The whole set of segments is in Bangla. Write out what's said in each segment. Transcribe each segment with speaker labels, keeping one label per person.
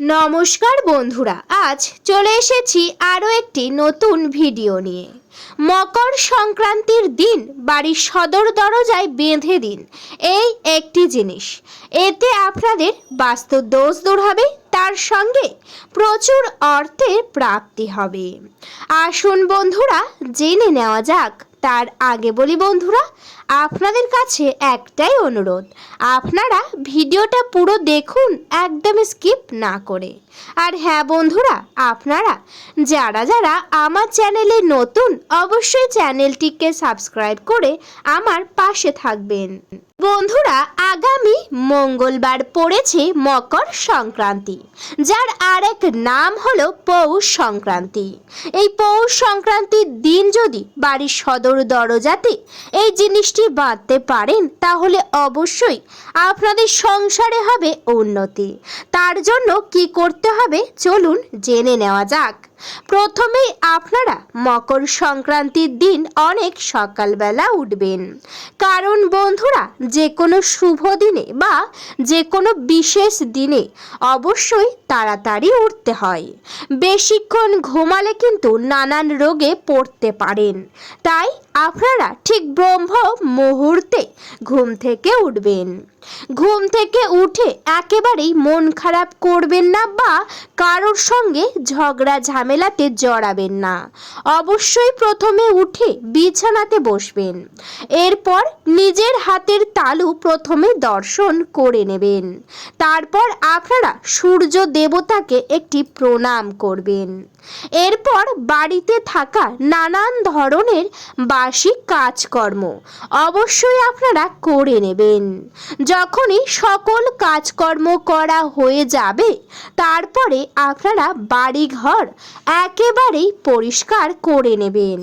Speaker 1: নমস্কার বন্ধুরা, আজ চলে এসেছি আরও একটি নতুন ভিডিও নিয়ে। মকর সংক্রান্তির দিন বাড়ির সদর দরজায় বেঁধে দিন, এই একটি জিনিস। এতে আপনাদের বাস্তু দোষ দূর হবে, তার সঙ্গে প্রচুর অর্থের প্রাপ্তি হবে। আসুন বন্ধুরা, জেনে নেওয়া যাক তার আগে বলি বন্ধুরা, আপনাদের কাছে একটাই অনুরোধ, আপনারা ভিডিওটা পুরো দেখুন একদম স্কিপ না করে। আর হ্যাঁ বন্ধুরা, আপনারা যারা যারা আমার চ্যানেলে নতুন, অবশ্যই চ্যানেলটিকে সাবস্ক্রাইব করে আমার পাশে থাকবেন। বন্ধুরা, আগামী মঙ্গলবার পড়েছে মকর সংক্রান্তি, যার আরেক নাম হলো পৌষ সংক্রান্তি। এই পৌষ সংক্রান্তির দিন যদি বাড়ির সদর দরজাতে এই জিনিসটি বাঁধতে পারেন, তাহলে অবশ্যই আপনাদের সংসারে হবে উন্নতি। তার জন্য কি করতে হবে? চলুন জেনে নেওয়া যাক। প্রথমেই আপনারা মকর সংক্রান্তির দিন অনেক সকালবেলা উঠবেন। কারণ বন্ধুরা যে কোনো শুভ দিনে বা যে কোনো বিশেষ দিনে অবশ্যই তাড়াতাড়ি উঠতে হয়। বেশিক্ষণ ঘুমালে কিন্তু নানান রোগে পড়তে পারেন। তাই আপনারা ঠিক ব্রহ্ম মুহূর্তে ঘুম থেকে উঠবেন। ঘুম থেকে উঠে একেবারেই মন খারাপ করবেন না বা কারোর সঙ্গে ঝগড়া ঝামেলাতে জড়াবেন না। অবশ্যই প্রথমে উঠে বিছানাতে বসবেন। এরপর নিজের হাতের তালু প্রথমে দর্শন করে নেবেন। তারপর আপনারা সূর্য দেবতাকে একটি প্রণাম করবেন। এরপর বাড়িতে থাকা নানান ধরনের বার্ষিক কাজকর্ম অবশ্যই আপনারা করে নেবেন। যখনই সকল কাজকর্ম করা হয়ে যাবে, তারপরে আপনারা বাড়িঘর একেবারেই পরিষ্কার করে নেবেন।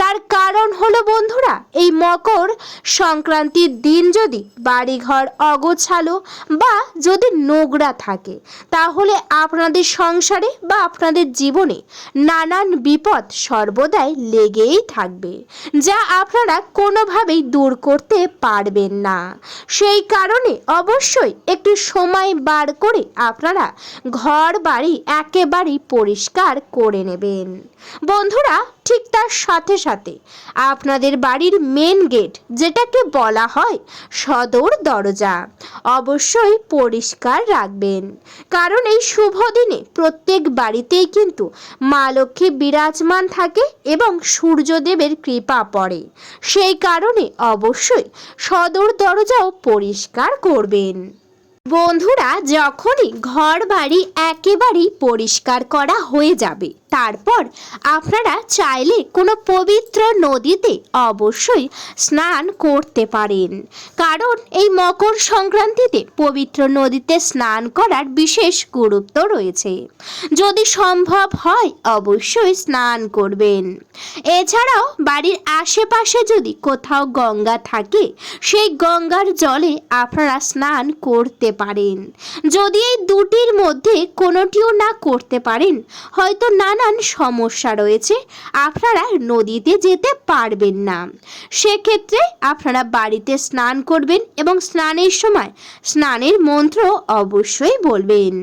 Speaker 1: তার কারণ হলো, বন্ধুরা, এই মকর সংক্রান্তির দিন যদি বাড়িঘর অগোছালো বা যদি নোংরা থাকে, তাহলে আপনাদের সংসারে বা আপনাদের জীবনে নানান বিপদ সর্বদাই লেগেই থাকবে, যা আপনারা কোনোভাবেই দূর করতে পারবেন না। সেই কারণে অবশ্যই একটু সময় বার করে আপনারা ঘর বাড়ি একেবারেই পরিষ্কার করে নেবেন। বন্ধুরা, ঠিক তার সাথে সাথে আপনাদের বাড়ির মেন গেট যেটাকে বলা হয় সদর দরজা, অবশ্যই পরিষ্কার রাখবেন। কারণ এই শুভ দিনে প্রত্যেক বাড়িতেই কিন্তু মা লক্ষ্মী বিরাজমান থাকে এবং সূর্যদেবের কৃপা পড়ে। সেই কারণে অবশ্যই সদর দরজাও পরিষ্কার করবেন। বন্ধুরা, যখনই ঘর বাড়ি একেবারেই পরিষ্কার করা হয়ে যাবে, তারপর আপনারা চাইলে কোনো পবিত্র নদীতে অবশ্যই স্নান করতে পারেন। কারণ এই মকর সংক্রান্তিতে পবিত্র নদীতে স্নান করার বিশেষ গুরুত্ব রয়েছে। যদি সম্ভব হয়, অবশ্যই স্নান করবেন। এছাড়াও বাড়ির আশেপাশে যদি কোথাও গঙ্গা থাকে, সেই গঙ্গার জলে আপনারা স্নান করতে পারেন। যদি এই দুটির মধ্যে কোনোটিও না করতে পারেন, হয়তো নানান সমস্যা রয়েছে, আপনারা নদীতে যেতে পারবেন না। সেক্ষেত্রে আপনারা বাড়িতে স্নান করবেন এবং স্নানের সময় স্নানের মন্ত্র অবশ্যই বলবেন।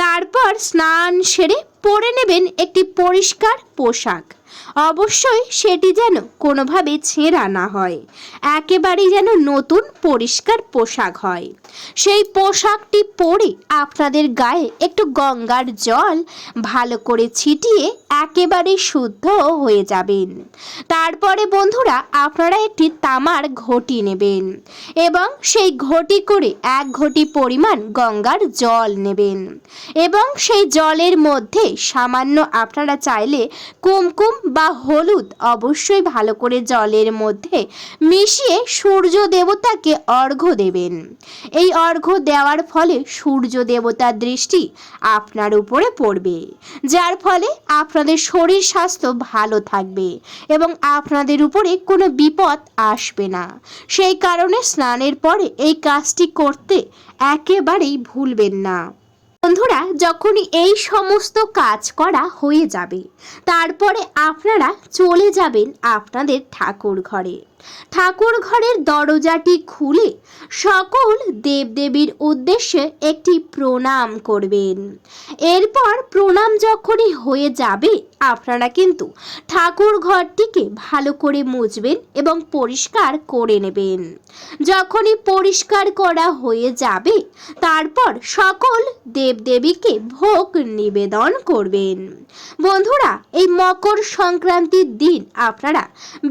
Speaker 1: তারপর স্নান সেরে পরে নেবেন একটি পরিষ্কার পোশাক। অবশ্যই সেটি যেন কোনোভাবে ছেঁড়া না হয়। একেবারেই যেন নতুন পরিষ্কার পোশাক হয়। সেই পোশাকটি পরে আপনাদের গায়ে একটু গঙ্গার জল ভালো করে ছিটিয়ে একেবারে শুদ্ধ হয়ে যাবেন। তারপরে বন্ধুরা, আপনারা একটি তামার ঘটি নেবেন এবং সেই ঘটি করে এক ঘটি পরিমাণ গঙ্গার জল নেবেন এবং সেই জলের মধ্যে সামান্য আপনারা চাইলে কুমকুম বা হলুদ অবশ্যই ভালো করে জলের মধ্যে মিশিয়ে সূর্য দেবতাকে অর্ঘ্য দেবেন। এই অর্ঘ্য দেওয়ার ফলে সূর্য দেবতার দৃষ্টি আপনার উপরে পড়বে, যার ফলে আপনাদের শরীর স্বাস্থ্য ভালো থাকবে এবং আপনাদের উপরে কোনো বিপদ আসবে না। সেই কারণে স্নানের পরে এই কাজটি করতে একেবারেই ভুলবেন না। বন্ধুরা যখন এই সমস্ত কাজ করা হয়ে যাবে, তারপরে আপনারা চলে যাবেন আপনাদের ঠাকুর ঘরে। ঠাকুর ঘরের দরজাটি খুলে সকল দেবদেবীর উদ্দেশ্যে একটি প্রণাম করবেন। এরপর প্রণাম যখনই হয়ে যাবে, আপনারা কিন্তু ঠাকুর ঘরটিকে ভালো করে মুছবেন এবং পরিষ্কার করে নেবেন। যখনই পরিষ্কার করা হয়ে যাবে, তারপর সকল দেবদেবীকে ভোগ নিবেদন করবেন। বন্ধুরা, এই মকর সংক্রান্তির দিন আপনারা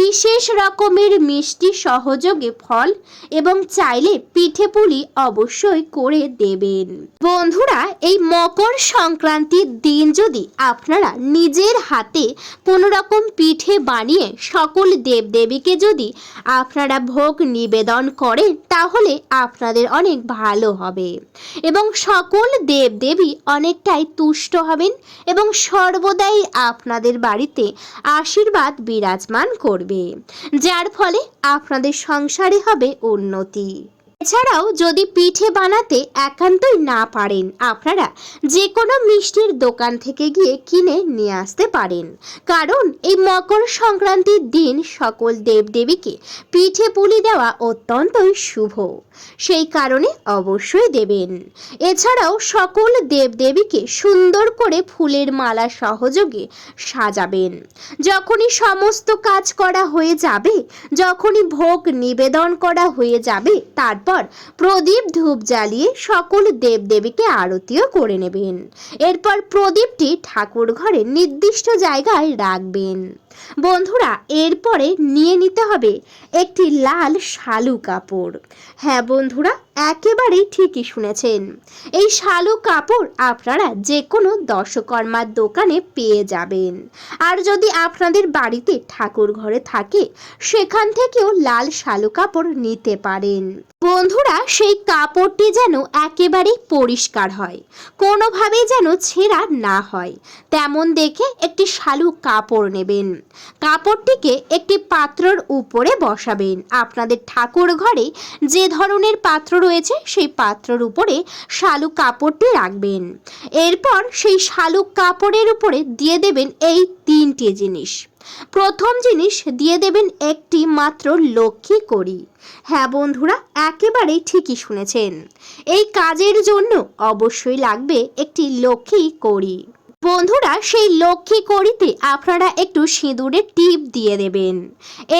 Speaker 1: বিশেষ রকমের মিষ্টি সহযোগে ফল এবং চাইলে পিঠে পুলি অবশ্যই করে দেবেন। বন্ধুরা, এই মকর সংক্রান্তির দিন যদি আপনারা নিজের হাতে কোনো রকম পিঠে বানিয়ে সকল দেবদেবীকে যদি আপনারা ভোগ নিবেদন করেন, তাহলে আপনাদের অনেক ভালো হবে এবং সকল দেবদেবী অনেকটাই তুষ্ট হবেন এবং সর্বদাই আপনাদের বাড়িতে আশীর্বাদ বিরাজমান করবে। যার ফলে আপনাদের সংসারে হবে উন্নতি। এছাড়াও যদি পিঠে বানাতে একান্তই না পারেন, আপনারা যে কোনো মিষ্টির দোকান থেকে গিয়ে কিনে নিয়ে আসতে পারেন। কারণ এই মকর সংক্রান্তির দিন সকল দেবদেবীকে পিঠে পুলি দেওয়া অত্যন্তই শুভ। সেই কারণে অবশ্যই দেবেন। এছাড়াও সকল দেবদেবীকে সুন্দর করে ফুলের মালা সহযোগে সাজাবেন। যখনই সমস্ত কাজ করা হয়ে যাবে, যখনই ভোগ নিবেদন করা হয়ে যাবে, তারপর প্রদীপ ধূপ জ্বালিয়ে সকল দেবদেবীকে আরতিও করে নেবেন। এরপর প্রদীপটি ঠাকুর ঘরে নির্দিষ্ট জায়গায় রাখবেন। বন্ধুরা, এরপরে নিয়ে নিতে হবে একটি লাল শালু কাপড়। হ্যাঁ বন্ধুরা, একেবারেই ঠিকই শুনেছেন। এই শালু কাপড় আপনারা যে কোনো দশকর্মার দোকানে পেয়ে যাবেন। আর যদি আপনাদের বাড়িতে ঠাকুর ঘরে থাকে, সেখান থেকেও লাল শালু কাপড় নিতে পারেন। বন্ধুরা, সেই কাপড়টি যেন একেবারেই পরিষ্কার হয়, কোনোভাবেই যেন ছেঁড়া না হয়। তেমন দেখে একটি শালু কাপড় নেবেন। কাপড়টিকে একটি পাত্রর উপরে বসাবেন। আপনাদের ঠাকুর ঘরে যে ধরনের পাত্র রয়েছে, সেই পাত্রর উপরে শালু কাপড়টি রাখবেন। এরপর সেই শালু কাপড়ের উপরে দিয়ে দেবেন এই তিনটি জিনিস। প্রথম জিনিস, দিয়ে দেবেন একটি মাত্র লক্ষ্মী করি হ্যাঁ বন্ধুরা, একেবারেই ঠিকই শুনেছেন। এই কাজের জন্য অবশ্যই লাগবে একটি লক্ষ্মী করি বন্ধুরা, সেই লক্ষ্মী করিতে আপনারা একটু সিঁদুরের টিপ দিয়ে দেবেন।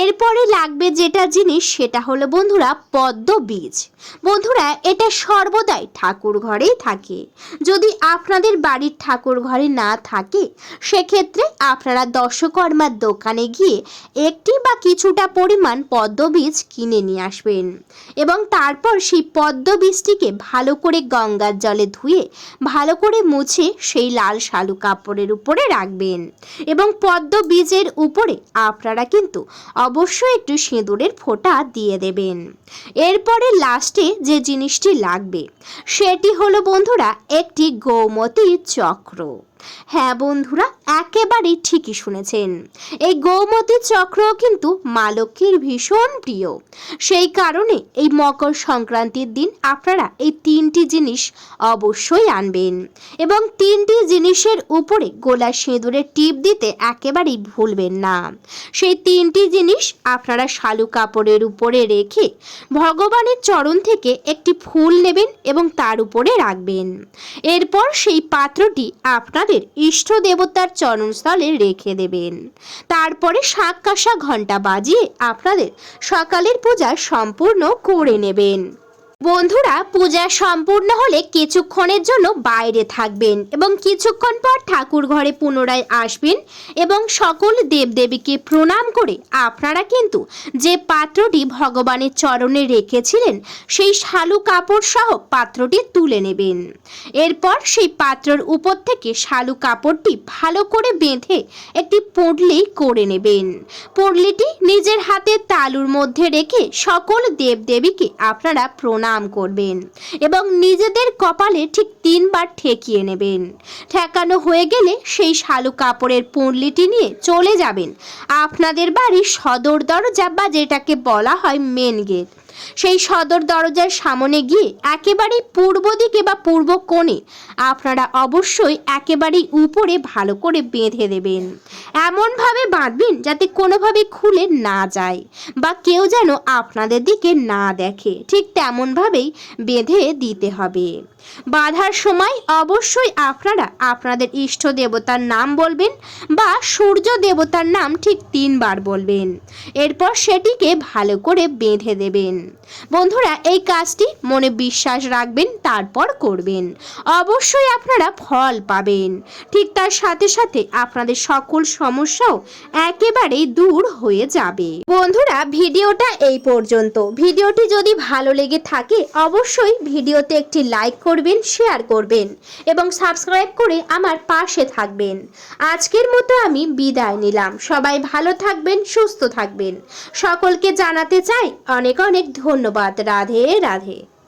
Speaker 1: এরপরে লাগবে যেটা জিনিস, সেটা হলো বন্ধুরা, পদ্ম বীজ। বন্ধুরা, এটা সর্বদাই ঠাকুর ঘরেই থাকে। যদি আপনাদের বাড়ির ঠাকুর ঘরে না থাকে, সেক্ষেত্রে আপনারা দশকর্মার দোকানে গিয়ে একটি বা কিছুটা পরিমাণ পদ্ম বীজ কিনে নিয়ে আসবেন এবং তারপর সেই পদ্ম বীজটিকে ভালো করে গঙ্গার জলে ধুয়ে, ভালো করে মুছে সেই লাল শালু কাপড়ের উপরে রাখবেন। এবং পদ্ম বীজের উপরে আপনারা কিন্তু অবশ্যই একটু সিঁদুরের ফোঁটা দিয়ে দেবেন। এরপরে লাস্টে যে জিনিসটি লাগবে, সেটি হলো বন্ধুরা একটি গৌমতী চক্র। হ্যাঁ বন্ধুরা, একেবারেই ঠিকই শুনেছেন। এই গৌমতী চক্র কিন্তু মা লক্ষ্মীর ভীষণ প্রিয়। সেই কারণে এই মকর সংক্রান্তির দিন আপনারা এই তিনটি জিনিস অবশ্যই আনবেন এবং তিনটি জিনিসের উপরে গোলা সিঁদুরের টিপ দিতে একেবারেই ভুলবেন না। সেই তিনটি জিনিস আপনারা শালু কাপড়ের উপরে রেখে ভগবানের চরণ থেকে একটি ফুল নেবেন এবং তার উপরে রাখবেন। এরপর সেই পাত্রটি আপনাদের ইষ্ট দেবতার চরণস্থলে রেখে দেবেন। তারপরে শাক ঘণ্টা বাজিয়ে আপনাদের সকালের পূজা সম্পূর্ণ করে নেবেন। বন্ধুরা, পূজা সম্পূর্ণ হলে কিছুক্ষণের জন্য বাইরে থাকবেন এবং কিছুক্ষণ পর ঠাকুর ঘরে পুনরায় আসবেন এবং সকল দেবদেবীকে প্রণাম করে আপনারা কিন্তু যে পাত্রটি ভগবানের চরণে রেখেছিলেন, সেই শালু কাপড় সহ পাত্রটি তুলে নেবেন। এরপর সেই পাত্রর উপর থেকে শালু কাপড়টি ভালো করে বেঁধে একটি পুঁটলি করে নেবেন। পুঁটলিটি নিজের হাতে তালুর মধ্যে রেখে সকল দেবদেবীকে আপনারা প্রণাম করবেন এবং নিজেদের কপালে ঠিক তিনবার ঠেকিয়ে নেবেন। ঠেকানো হয়ে গেলে সেই শালু কাপড়ের পুঁড়লিটি নিয়ে চলে যাবেন। আপনাদের বাড়ির সদর দরজা বা যেটাকে বলা হয় মেন গেট সেই সদর দরজার সামনে গিয়ে একেবারেই পূর্ব দিকে বা পূর্ব কোণে আপনারা অবশ্যই একেবারেই উপরে ভালো করে বেঁধে দেবেন। এমনভাবে বাঁধবেন যাতে কোনোভাবে খুলে না যায় বা কেউ যেন আপনাদের দিকে না দেখে। ঠিক তেমনভাবেই বেঁধে দিতে হবে। বাঁধার সময় অবশ্যই আপনারা আপনাদের ইষ্ট দেবতার নাম বলবেন বা সূর্য দেবতার নাম ঠিক তিনবার বলবেন। এরপর সেটিকে ভালো করে বেঁধে দেবেন। বন্ধুরা, এই কাজটি মনে বিশ্বাস রাখবেন, তারপর করবেন। অবশ্যই আপনারা ফল পাবেন। ঠিক তার সাথে সাথে আপনাদের সকল সমস্যাও একেবারেই দূর হয়ে যাবে। বন্ধুরা, ভিডিওটা এই পর্যন্ত। ভিডিওটি যদি ভালো লেগে থাকে, অবশ্যই ভিডিওতে একটি লাইক করবেন, শেয়ার করবেন এবং সাবস্ক্রাইব করে আমার পাশে থাকবেন। আজকের মতো আমি বিদায় নিলাম। সবাই ভালো থাকবেন, সুস্থ থাকবেন। সকলকে জানাতে চাই অনেক অনেক ধন্যবাদ রাধে রাধে।